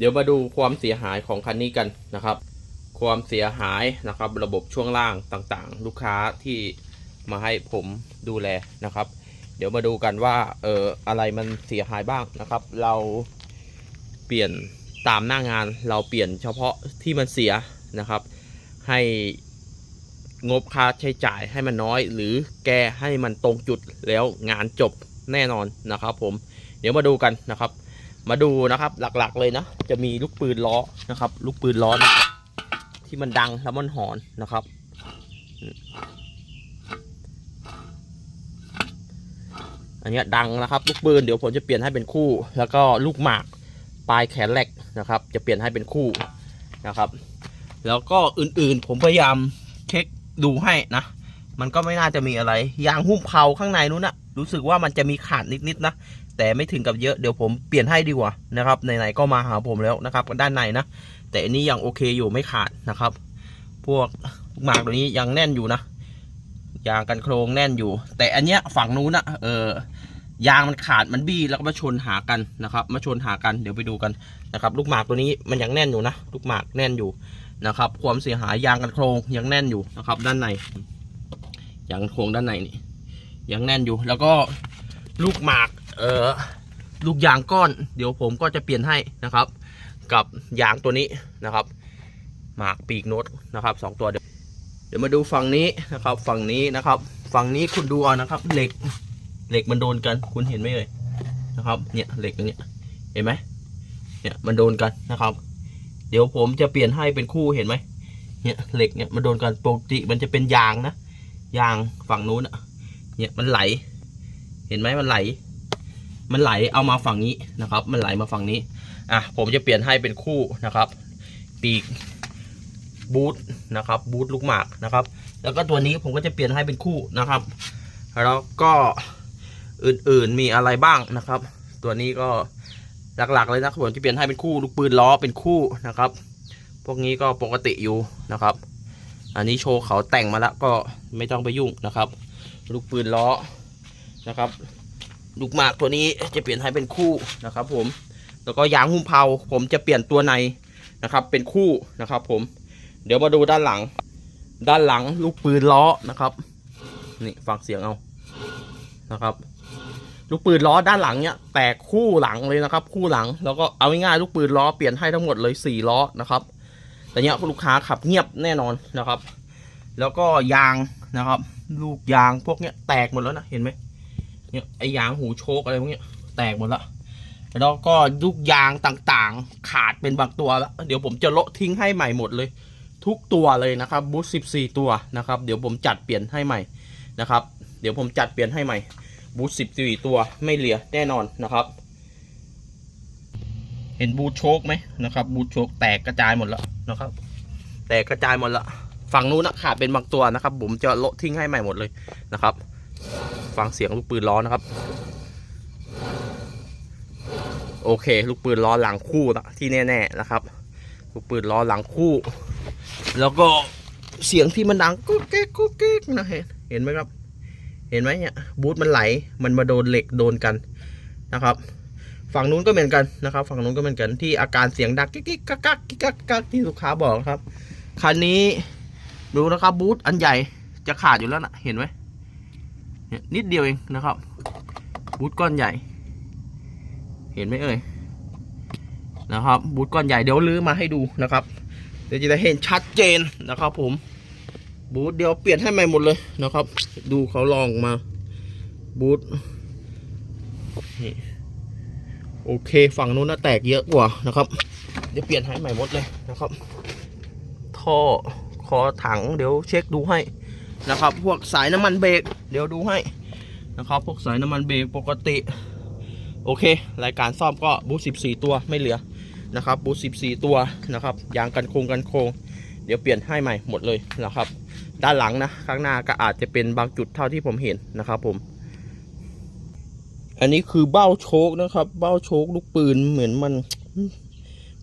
เดี๋ยวมาดูความเสียหายของคันนี้กันนะครับ ความเสียหายนะครับ ระบบช่วงล่างต่างๆ ลูกค้าที่มาให้ผมดูแลนะครับ เดี๋ยวมาดูกันว่าเอออะไรมันเสียหายบ้างนะครับ เราเปลี่ยนตามหน้างานเราเปลี่ยนเฉพาะที่มันเสียนะครับ ให้งบค่าใช้จ่ายให้มันน้อย หรือแก้ให้มันตรงจุดแล้วงานจบแน่นอนนะครับ ผมเดี๋ยวมาดูกันนะครับ มาดูนะครับหลักๆเลยนะ จะมีลูกปืนล้อนะครับ ลูกปืนล้อนะที่มันดังแล้วมันหอนนะครับ อันเนี้ยดังนะครับลูกปืนเดี๋ยวผมจะเปลี่ยนให้เป็นคู่ แล้วก็ลูกหมากปลายแขนเหล็กนะครับ จะเปลี่ยนให้เป็นคู่นะครับ แล้วก็อื่นๆ ผมพยายามเช็คดูให้นะ มันก็ไม่น่าจะมีอะไร ยางหุ้มเผาข้างในนู้นนะรู้สึกว่ามันจะมีขาดนิดๆนะ แต่ไม่ถึงกับเยอะเดี๋ยวผมเปลี่ยนให้ดีกว่านะครับไหนๆก็มาหาผมแล้วนะครับด้านในนะ แต่อันนี้ยังโอเคอยู่ไม่ขาดนะครับ พวกหมากตัวนี้ยังแน่นอยู่นะยางกันโครงแน่นอยู่ แต่อันเนี้ยฝั่งนู้นนะเออยางมันขาดมันบี้แล้วก็มาชนหากันนะครับ มาชนหากันเดี๋ยวไปดูกันนะครับ ลูกหมากตัวนี้มันยังแน่นอยู่นะลูกหมากแน่นอยู่นะครับ ความเสียหายยางกันโครงยังแน่นอยู่นะครับ ด้านในยางโครงด้านในนี่ยังแน่นอยู่ แล้วก็ลูกหมาก เออลูกยางก้อน เดี๋ยวผมก็จะเปลี่ยนให้นะครับ กับยางตัวนี้นะครับ หมากปีกโนตนะครับสองตัวเดี๋ยวเดี๋ยวมาดูฝั่งนี้นะครับ ฝั่งนี้นะครับ ฝั่งนี้คุณดูเอานะครับ เหล็กเหล็กมันโดนกัน คุณเห็นไหมเอ่ยนะครับ เนี่ยเหล็กตรงเนี้ยเห็นไหมเนี่ยมันโดนกันนะครับ เดี๋ยวผมจะเปลี่ยนให้เป็นคู่เห็นไหมเนี่ยเหล็กเนี่ยมันโดนกันปกติมันจะเป็นยางนะยางฝั่งนู้นอะเนี่ยมันไหล เห็นไหมมันไหล มันไหลเอามาฝั่งนี้นะครับ มันไหลมาฝั่งนี้อะผมจะเปลี่ยนให้เป็นคู่นะครับ ปีกบูทนะครับบูทลูกหมากนะครับ แล้วก็ตัวนี้ผมก็จะเปลี่ยนให้เป็นคู่นะครับ แล้วก็อื่นๆมีอะไรบ้างนะครับ ตัวนี้ก็หลักๆเลยนะผมจะเปลี่ยนให้เป็นคู่ลูกปืนล้อเป็นคู่นะครับ พวกนี้ก็ปกติอยู่นะครับ อันนี้โชว์เขาแต่งมาแล้วก็ไม่ต้องไปยุ่งนะครับ ลูกปืนล้อนะครับ ลูกหมากตัวนี้จะเปลี่ยนให้เป็นคู่นะครับ ผม แล้วก็ยางหุ้มเผาผมจะเปลี่ยนตัวในนะครับ เป็นคู่นะครับ ผม เดี๋ยวมาดูด้านหลัง ด้านหลังลูกปืนล้อนะครับนี่ฟังเสียงเอานะครับ ลูกปืนล้อด้านหลังเนี่ยแตกคู่หลังเลยนะครับ คู่หลังแล้วก็เอาง่ายๆลูกปืนล้อเปลี่ยนให้ทั้งหมดเลยสี่ล้อนะครับแต่เนี้ยลูกค้าขับเงียบแน่นอนนะครับ แล้วก็ยางนะครับ ลูกยางพวกเนี้ยแตกหมดแล้วนะเห็นไหม เนี่ยไอยางหูโชกอะไรพวกนี้แตกหมดล้วแล้วก็ลูกยางต่างๆ ขาดเป็นบางตัวแล้วเดี๋ยวผมจะโลาะทิ้งให้ใหม่หมดเลย ทุกตัวเลยนะครับบูธ14ตัวนะครับ เดี๋ยวผมจัดเปลี่ยนให้ใหม่นะครับ เดี๋ยวผมจัดเปลี่ยนให้ใหม่บูธ14ตัวไม่เหลือแน่นอนนะครับ เห็นบูธโชคไหมนะครับบูธโชคแตกกระจายหมดแล้วนะครับ แตกกระจายหมดแล้วฝั่งนู้นนะขาดเป็นบางตัวนะครับ ผมจะโลาะทิ้งให้ใหม่หมดเลยนะครับ ฟังเสียงลูกปืนล้อนะครับ โอเค ลูกปืนล้อหลังคู่ที่แน่ๆนะครับ ลูกปืนล้อหลังคู่ แล้วก็เสียงที่มันดังกุ๊กเก๊กกุ๊กเก๊กนะเห็นเห็นไหมครับ เห็นไหมเนี่ยบูทมันไหลมันมาโดนเหล็กโดนกันนะครับ ฝั่งนู้นก็เหมือนกันนะครับ ฝั่งนู้นก็เหมือนกันที่อาการเสียงดังกิ๊กกิ๊กกักกักกิ๊กกักกักที่ลูกค้าบอกนะครับคันนี้ดูนะครับบูทอันใหญ่จะขาดอยู่แล้วนะเห็นไหม เนี่ยนิดเดียวเองนะครับบูทก้อนใหญ่ เห็นไหมเอ่ยนะครับบูทก้อนใหญ่เดี๋ยวลื้อมาให้ดูนะครับ เดี๋ยวจะได้เห็นชัดเจนนะครับผมบูทเดี๋ยวเปลี่ยนให้ใหม่หมดเลยนะครับ ดูเขาลองมาบูทนี่โอเคฝั่งนู้นน่ะแตกเยอะกว่านะครับ เดี๋ยวเปลี่ยนให้ใหม่หมดเลยนะครับ ท่อคอถังเดี๋ยวเช็คดูให้ นะครับ พวกสายน้ำมันเบรกเดี๋ยวดูให้นะครับ พวกสายน้ำมันเบรกปกติ โอเค รายการซ่อมก็บูท14ตัวไม่เหลือนะครับ บูท14ตัวนะครับยางกันโครงกันโครงเดี๋ยวเปลี่ยนให้ใหม่หมดเลยนะครับ ด้านหลังนะข้างหน้าก็อาจจะเป็นบางจุดเท่าที่ผมเห็นนะครับผม อันนี้คือเบ้าโชคนะครับ เบ้าโชคลูกปืนเหมือนมัน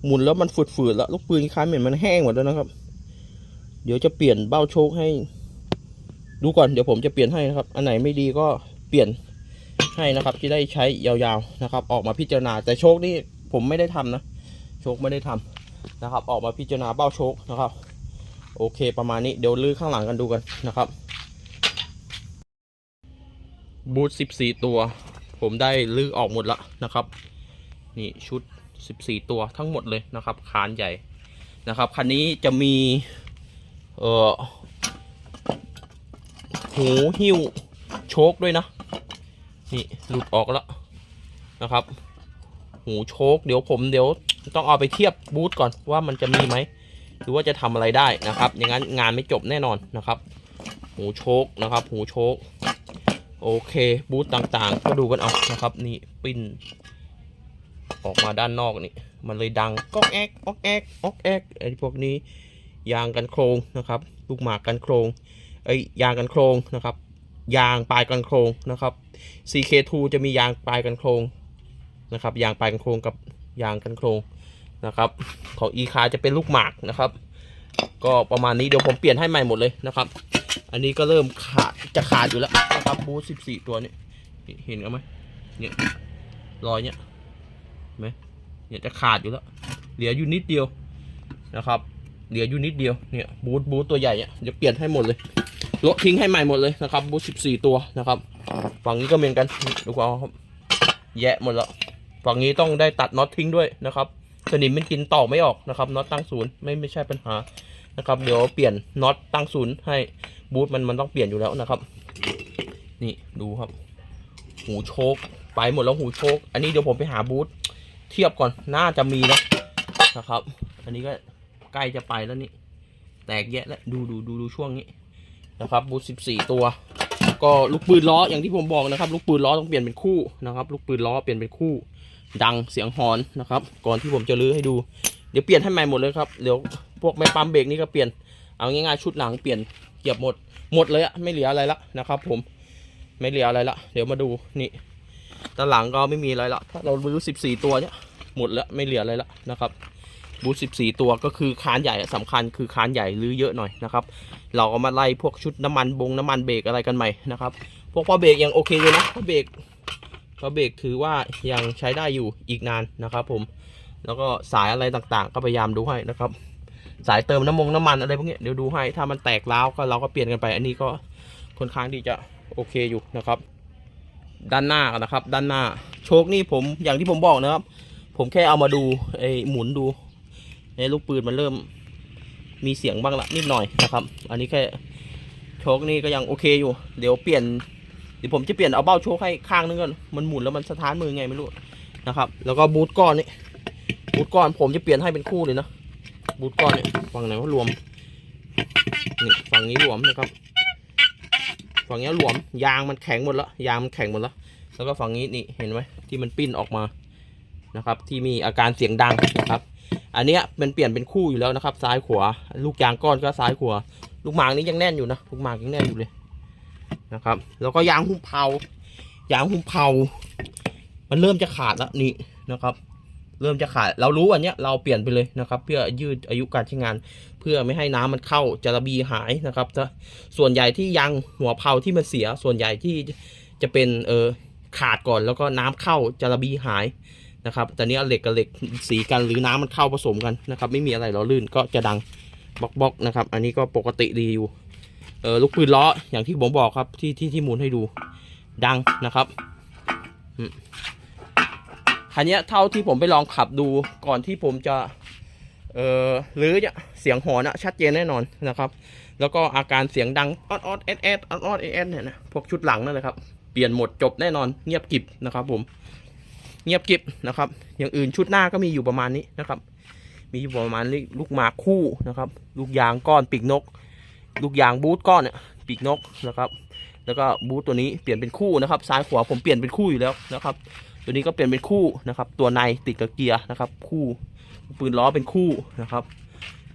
หมุนแล้วมันฝืดๆแล้วลูกปืนคล้ายเหมือนมันแห้งหมดแล้วนะครับ เดี๋ยวจะเปลี่ยนเบ้าโชคให้ ดูก่อนเดี๋ยวผมจะเปลี่ยนให้นะครับ อันไหนไม่ดีก็เปลี่ยนให้นะครับที่ได้ใช้ยาวๆนะครับ ออกมาพิจารณาแต่โชคนี่ผมไม่ได้ทำนะ โชคไม่ได้ทำนะครับ ออกมาพิจารณาเบ้าโชคนะครับ โอเคประมาณนี้เดี๋ยวลื้อข้างหลังกันดูกันนะครับบูท14 ตัว ผมได้ลื้อออกหมดแล้วนะครับ นี่ชุด 14 ตัวทั้งหมดเลยนะครับคานใหญ่นะครับคันนี้จะมีเอ่อ หูหิ้วโชคด้วยนะ นี่หลุดออกแล้วนะครับ หูโชคเดี๋ยวผมเดี๋ยวต้องเอาไปเทียบบูธก่อนว่ามันจะมีไหมหรือว่าจะทำอะไรได้นะครับ อย่างนั้นงานไม่จบแน่นอนนะครับ หูโชคนะครับ หูโชคโอเคบูธต่างๆ ก็ดูกันเอานะครับ นี่ปิ้นออกมาด้านนอกนี่ มันเลยดังก๊อกแอกก๊อกแอกก๊อกแอกไอ้พวกนี้ยางกันโครงนะครับ ลูกหมากกันโครง ไอยางกันโครงนะครับ ยางปลายกันโครงนะครับ CK2 จะมียางปลายกันโครงนะครับ ยางปลายกันโครงกับยางกันโครงนะครับ ของอีคาจะเป็นลูกหมากนะครับ ก็ประมาณนี้เดี๋ยวผมเปลี่ยนให้ใหม่หมดเลยนะครับ อันนี้ก็เริ่มขาดจะขาดอยู่แล้วนะครับบูธ14 ตัวนี้เห็นกันไหมเนี่ยรอยเนี่ยไหมเนี่ยจะขาดอยู่แล้ว เหลืออยู่นิดเดียวนะครับ เหลืออยู่นิดเดียวเนี่ยบูธบูธตัวใหญ่เนี่ยเดี๋ยวเปลี่ยนให้หมดเลย ลดทิ้งให้ใหม่หมดเลยนะครับบูธ14ตัวนะครับฝั่งนี้ก็เหมือนกันดูเอาครับ แยะหมดแล้วฝั่งนี้ต้องได้ตัดน็อตทิ้งด้วยนะครับสนิมมันกินต่อไม่ออกนะครับน็อตตั้งศูนย์ไม่ไม่ใช่ปัญหานะครับเดี๋ยวเปลี่ยนน็อตตั้งศูนย์ให้บูทมันมันต้องเปลี่ยนอยู่แล้วนะครับ นี่ดูครับ หูโชคไปหมดแล้วหูโชคอันนี้เดี๋ยวผมไปหาบูทเทียบก่อนน่าจะมีนะนะครับ อันนี้ก็ใกล้จะไปแล้วนี่แตกแยะแล้วดูดูดูดูช่วงนี้ นะครับบูทสิบสี่ตัว ก็ลูกปืนล้ออย่างที่ผมบอกนะครับ ลูกปืนล้อต้องเปลี่ยนเป็นคู่นะครับ ลูกปืนล้อเปลี่ยนเป็นคู่ ดังเสียงฮอนนะครับ ก่อนที่ผมจะลื้อให้ดู เดี๋ยวเปลี่ยนให้ใหม่หมดเลยครับเดี๋ยวพวกแม่ปั๊มเบรกนี่ก็เปลี่ยนเอาง่ายๆชุดหลังเปลี่ยนเกียบหมดหมดเลยอะไม่เหลืออะไรละนะครับ ผมไม่เหลืออะไรละเดี๋ยวมาดูนี่ด้านหลังก็ไม่มีอะไรละถ้าเราลื้อ14ตัวเนี่ยหมดแล้วไม่เหลืออะไรละนะครับ บูธ14 ตัวก็คือคานใหญ่อะสำคัญคือคานใหญ่ลื้อเยอะหน่อยนะครับ เราก็มาไล่พวกชุดน้ำมันบงน้ำมันเบรกอะไรกันใหม่นะครับ พวกพอเบรกยังโอเคอยู่นะพอเบรกพอเบรกถือว่ายังใช้ได้อยู่อีกนานนะครับ ผม แล้วก็สายอะไรต่างๆ ก็พยายามดูให้นะครับ สายเติมน้ำมงน้ำมันอะไรพวกเนี้ยเดี๋ยวดูให้ ถ้ามันแตกร้าวก็เราก็เปลี่ยนกันไป อันนี้ก็ค่อนข้างที่จะโอเคอยู่นะครับ ด้านหน้านนะครับ ด้านหน้าโชคนี่ผมอย่างที่ผมบอกนะครับ ผมแค่เอามาดูไอ้หมุนดู ไอ้ลูกปืนมันเริ่มมีเสียงบ้างละนิดหน่อยนะครับ อันนี้แค่โชคนี่ก็ยังโอเคอยู่ เดี๋ยวเปลี่ยนเดี๋ยวผมจะเปลี่ยนเอาเบ้าโชคให้ข้างนึงก่อนมันหมุนแล้วมันสะท้านมือไงไม่รู้นะครับ แล้วก็บูทก้อนนี่บูทก้อนผมจะเปลี่ยนให้เป็นคู่เลยนะบูทก้อนเนี่ยฝั่งไหนว่ารวมนี่ฝั่งนี้รวมนะครับฝั่งนี้รวมยางมันแข็งหมดแล้วยางมันแข็งหมดแล้ว แล้วก็ฝั่งนี้นี่เห็นไหมที่มันปิ้นออกมานะครับ ที่มีอาการเสียงดังนะครับ อันเนี้ยมันเปลี่ยนเป็นคู่อยู่แล้วนะครับ ซ้ายขวาลูกยางก้อนก็ซ้ายขวาลูกหมากนี้ยังแน่นอยู่นะลูกหมากยังแน่นอยู่เลยนะครับ แล้วก็ยางหุ้มเผายางหุ้มเผา มันเริ่มจะขาดแล้วนี่นะครับ เริ่มจะขาดเรารู้อันเนี้ยเราเปลี่ยนไปเลยนะครับ เพื่อยืดอายุการใช้งาน เพื่อไม่ให้น้ำมันเข้าจะระบีหายนะครับส่วนใหญ่ที่ยางหัวเผาที่มันเสียส่วนใหญ่ที่จะเป็นเออขาดก่อนแล้วก็น้ำเข้าจะระบีหาย นะครับ แต่เนี้ยเหล็กกับเหล็กสีกันหรือน้ำมันเข้าผสมกันนะครับ ไม่มีอะไรล้อลื่นก็จะดังบล็อกบล็อกนะครับ อันนี้ก็ปกติดีอยู่เออลูกปืนล้ออย่างที่ผมบอกครับที่ที่ที่หมุนให้ดูดังนะครับอันเนี้ยเท่าที่ผมไปลองขับดูก่อนที่ผมจะเออหรือเนี่ยเสียงหอนอะชัดเจนแน่นอนนะครับ แล้วก็อาการเสียงดังออดออดเอสเอสออดออดเอสเนี่ยนะพวกชุดหลังนั่นแหละครับ เปลี่ยนหมดจบแน่นอนเงียบกิบนะครับผม เงียบกิบนะครับ อย่างอื่นชุดหน้าก็มีอยู่ประมาณนี้นะครับ มีอยู่ประมาณลูกหมากคู่นะครับ ลูกยางก้อนปีกนก ลูกยางบูทก้อนเนี่ยปีกนกนะครับ แล้วก็บูทตัวนี้เปลี่ยนเป็นคู่นะครับ ซ้ายขวาผมเปลี่ยนเป็นคู่อยู่แล้วนะครับ ตัวนี้ก็เปลี่ยนเป็นคู่นะครับ ตัวในติดกับเกียร์นะครับ คู่ ปืนล้อเป็นคู่นะครับ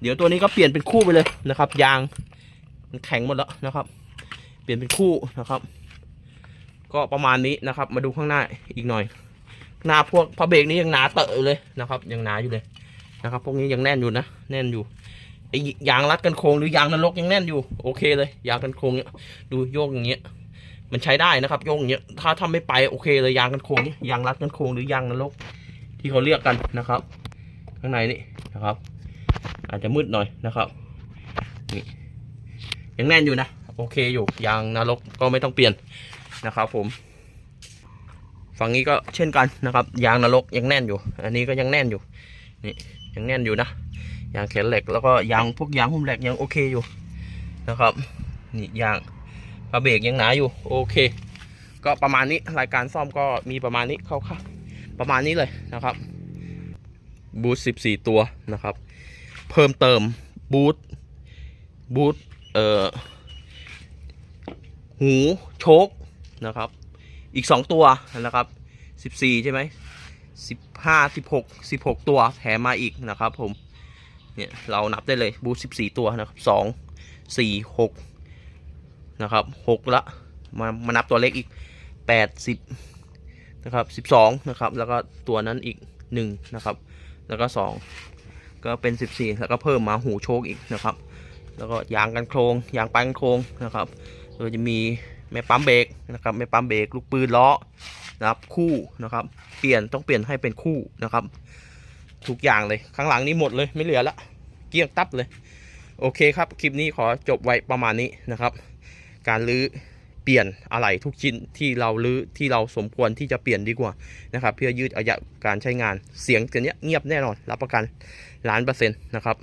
เดี๋ยวตัวนี้ก็เปลี่ยนเป็นคู่ไปเลยนะครับ ยางมันแข็งหมดแล้วนะครับ เปลี่ยนเป็นคู่นะครับ ก็ประมาณนี้นะครับ มาดูข้างหน้าอีกหน่อย หน้าพวกพระเบรกนี้ยังหนาเตอะอยู่เลยนะครับ ยังหนาอยู่เลยนะครับ พวกนี้ยังแน่นอยู่นะแน่นอยู่ไอ้ยางรัดกันโครงหรือยางนรกยังแน่นอยู่โอเคเลยยางกันโครงเนี่ยดูโยกอย่างเงี้ยมันใช้ได้นะครับโยกอย่างเงี้ยถ้าทำไม่ไปโอเคเลยยางกันโครงเนี่ยยางรัดกันโครงหรือยางนรกที่เขาเรียกกันนะครับ ข้างในนี่นะครับ อาจจะมืดหน่อยนะครับนี่ยังแน่นอยู่นะโอเคอยู่ยางนรกก็ไม่ต้องเปลี่ยนนะครับผม ฝั่งนี้ก็เช่นกันนะครับ ยางนรกยังแน่นอยู่ อันนี้ก็ยังแน่นอยู่นี่ยังแน่นอยู่นะยางแขนเหล็กแล้วก็ยางพวกยางหุ้มเหล็กยังโอเคอยู่นะครับนี่ยางพาเบรกยังหนาอยู่โอเค ก็ประมาณนี้รายการซ่อมก็มีประมาณนี้เข้าๆประมาณนี้เลยนะครับบูท14 ตัวนะครับ เพิ่มเติมบูทบูทเอ่อหูโชคนะครับ อีก 2 ตัวนะครับ 14 ใช่ไหม15 16 16ตัวแถมมาอีกนะครับ ผม เนี่ยเรานับได้เลยบูท14ตัวนะครับ2 4 6นะครับ6ละมามานับตัวเล็กอีก80นะครับ12นะครับ แล้วก็ตัวนั้นอีก1นะครับ แล้วก็2ก็เป็น14แล้วก็เพิ่มมาหูโชคอีกนะครับ แล้วก็ยางกันโครงยางปลายกันโครงนะครับโดยจะมี แม่ปั๊มเบรกนะครับแม่ปั๊มเบรกลูกปืนล้อนะครับคู่นะครับ เปลี่ยนต้องเปลี่ยนให้เป็นคู่นะครับทุกอย่างเลยข้างหลังนี้หมดเลยไม่เหลือละเกลี้ยงตับเลย โอเคครับ คลิปนี้ขอจบไว้ประมาณนี้นะครับ การรื้อเปลี่ยนอะไหล่ทุกชิ้นที่เรารื้อที่เราสมควรที่จะเปลี่ยนดีกว่านะครับ เพื่อยืดอายุการใช้งานเสียงตัวเนี้เงียบแน่นอน รับประกันล้านเปอร์เซ็นต์นะครับ